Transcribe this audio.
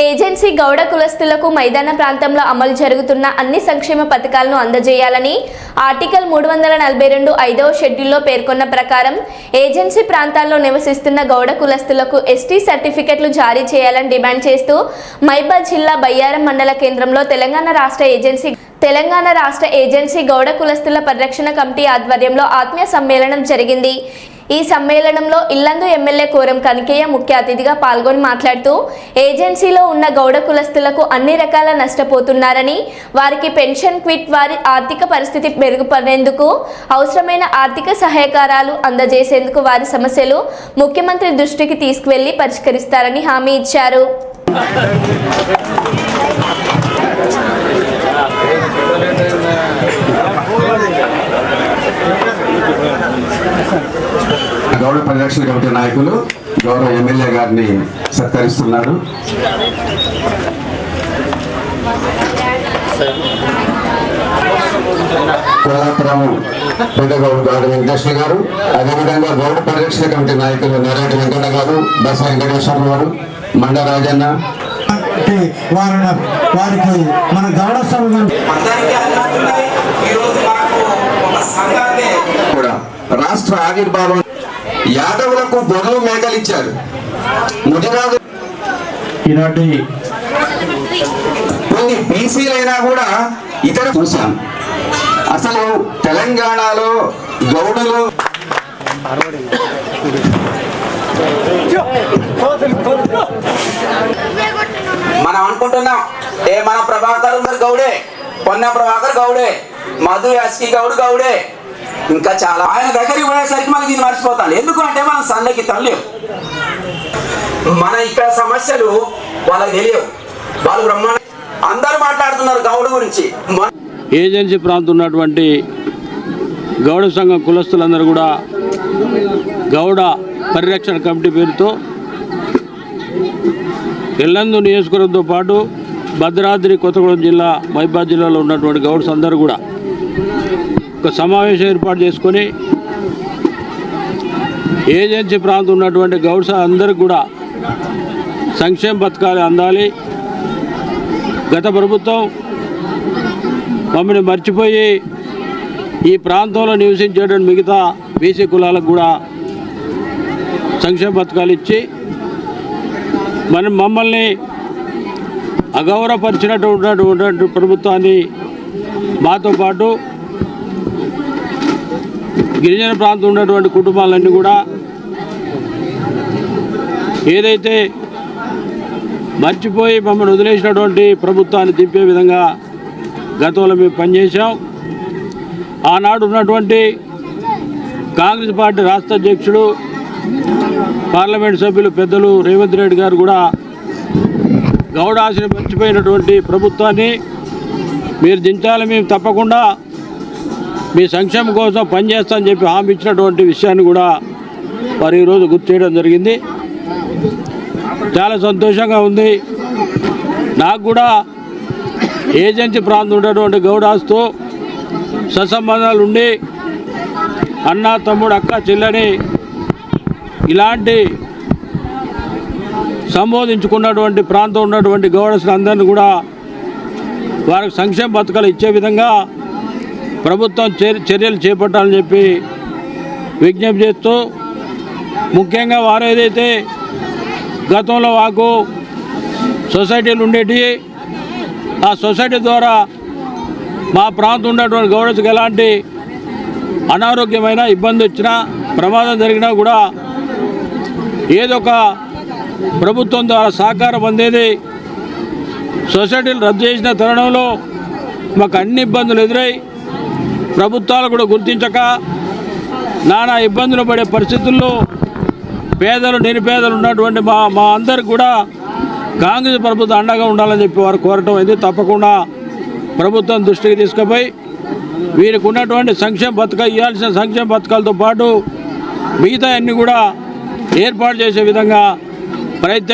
Agency Gowda కులస్తులకు మైదాన ప్రాంతంలో అమలు జరుగుతున్న అన్ని సంక్షేమ పథకాలను అందజేయాలని ఆర్టికల్ మూడు వందల నలభై రెండు ఐదవ షెడ్యూల్లో పేర్కొన్న ప్రకారం ఏజెన్సీ ప్రాంతాల్లో నివసిస్తున్న గౌడ కులస్తులకు ఎస్టీ సర్టిఫికెట్లు జారీ చేయాలని డిమాండ్ చేస్తూ మైబాద్ జిల్లా బయ్యారం మండల కేంద్రంలో తెలంగాణ రాష్ట్ర ఏజెన్సీ తెలంగాణ రాష్ట్ర ఏజెన్సీ గౌడ కులస్తుల పరిరక్షణ కమిటీ ఆధ్వర్యంలో ఆత్మీయ సమ్మేళనం జరిగింది. ఈ సమ్మేళనంలో ఇల్లందు ఎమ్మెల్యే కోరం కనికయ్య ముఖ్య అతిథిగా పాల్గొని మాట్లాడుతూ ఏజెన్సీలో ఉన్న గౌడ కులస్తులకు అన్ని రకాల నష్టపోతున్నారని వారికి పెన్షన్ క్విట్ వారి ఆర్థిక పరిస్థితి మెరుగుపడేందుకు అవసరమైన ఆర్థిక సహాయకారాలు అందజేసేందుకు వారి సమస్యలు ముఖ్యమంత్రి దృష్టికి తీసుకువెళ్ళి పరిష్కరిస్తారని హామీ ఇచ్చారు. పరిరక్షణ కమిటీ నాయకులు గౌరవ ఎమ్మెల్యే గారిని సత్కరిస్తున్నారు. కోలాపురం పెద్దగౌడ గౌడ వెంకటేశ్వర గారు అదేవిధంగా గౌడ పరిరక్షణ కమిటీ నాయకులు నరేటి వెంకట గారు బస వెంకటేశ్వర గారు మండ రాజన్న. వారి వారికి మన గౌడ కూడా రాష్ట్ర ఆవిర్భావం యాదవులకు గొర్రెలు మేకలు ఇచ్చారు ముదిరాజు ఈనాటి కొన్ని బీసీలైనా కూడా ఇతర చూశాం. అసలు తెలంగాణలో గౌడులు మనం అనుకుంటున్నాం ఏ మన ప్రభాకర్ గౌడే పొన్న ప్రభాకర్ గౌడే మధు ఎస్కి గౌడ్ గౌడే ఇంకా చాలా ఆయన దగ్గరికి పోయేసరికి మనం దీన్ని మర్చిపోతాను. ఎందుకు అంటే మనం సన్నకి తల్లి మన ఇక్కడ సమస్యలు వాళ్ళకి తెలియవు. వాళ్ళు బ్రహ్మాండ అందరూ మాట్లాడుతున్నారు గౌడ గురించి. ఏజెన్సీ ప్రాంతం ఉన్నటువంటి గౌడ సంఘం కులస్తులందరూ కూడా గౌడ పరిరక్షణ కమిటీ పేరుతో ఎల్లందు నియోజకవర్గంతో పాటు భద్రాద్రి కొత్తగూడెం జిల్లా మైబాద్ జిల్లాలో ఉన్నటువంటి గౌడ్స్ అందరూ కూడా ఒక సమావేశం ఏర్పాటు చేసుకొని ఏజెన్సీ ప్రాంతం ఉన్నటువంటి గౌడ్స్ అందరికి కూడా సంక్షేమ పథకాలు అందాలి. గత ప్రభుత్వం మమ్మల్ని మర్చిపోయి ఈ ప్రాంతంలో నివసించేటువంటి మిగతా బీసీ కులాలకు కూడా సంక్షేమ పథకాలు ఇచ్చి మనం మమ్మల్ని అగౌరవపరిచినటువంటి ప్రభుత్వాన్ని మాతో పాటు గిరిజన ప్రాంతం ఉన్నటువంటి కుటుంబాలన్నీ కూడా ఏదైతే మర్చిపోయి మమ్మల్ని వదిలేసినటువంటి ప్రభుత్వాన్ని దింపే విధంగా గతంలో మేము పనిచేసాం ఆనాడు ఉన్నటువంటి కాంగ్రెస్ పార్టీ రాష్ట్ర అధ్యక్షుడు పార్లమెంట్ సభ్యులు పెద్దలు రేవంత్ రెడ్డి గారు కూడా గౌడాశని మర్చిపోయినటువంటి ప్రభుత్వాన్ని మీరు దించాలి మేము తప్పకుండా మీ సంక్షేమం కోసం పనిచేస్తామని చెప్పి హామీ ఇచ్చినటువంటి విషయాన్ని కూడా మరి ఈరోజు గుర్తు చేయడం జరిగింది. చాలా సంతోషంగా ఉంది. నాకు కూడా ఏజెన్సీ ప్రాంతం ఉండేటువంటి గౌడాస్తో సత్సంబంధాలు ఉండి అన్న తమ్ముడు అక్క చెల్లని ఇలాంటి సంబోధించుకున్నటువంటి ప్రాంతం ఉన్నటువంటి గౌడస్ని అందరినీ కూడా వారికి సంక్షేమ పథకాలు ఇచ్చే విధంగా ప్రభుత్వం చర్యలు చేపట్టాలని చెప్పి విజ్ఞప్తి చేస్తూ ముఖ్యంగా వారు ఏదైతే గతంలో వాకు సొసైటీలు ఉండేటి ఆ సొసైటీ ద్వారా మా ప్రాంతం ఉన్నటువంటి గౌడస్కి ఎలాంటి అనారోగ్యమైన ఇబ్బంది వచ్చినా ప్రమాదం జరిగినా కూడా ఏదో ఒక ప్రభుత్వం ద్వారా సహకారం అందేది. సొసైటీలు రద్దు చేసిన తరుణంలో మాకు అన్ని ఇబ్బందులు ఎదురై ప్రభుత్వాలు కూడా గుర్తించక నానా ఇబ్బందులు పడే పరిస్థితుల్లో పేదలు నిరుపేదలు ఉన్నటువంటి మా మా అందరికి కూడా కాంగ్రెస్ ప్రభుత్వం అండగా ఉండాలని చెప్పి వారు కోరటం అయింది. తప్పకుండా ప్రభుత్వం దృష్టికి తీసుకుపోయి వీరికి ఉన్నటువంటి సంక్షేమ పథకాలు ఇవ్వాల్సిన సంక్షేమ పథకాలతో పాటు మిగతా అన్నీ కూడా ఏర్పాటు చేసే విధంగా ప్రయత్నం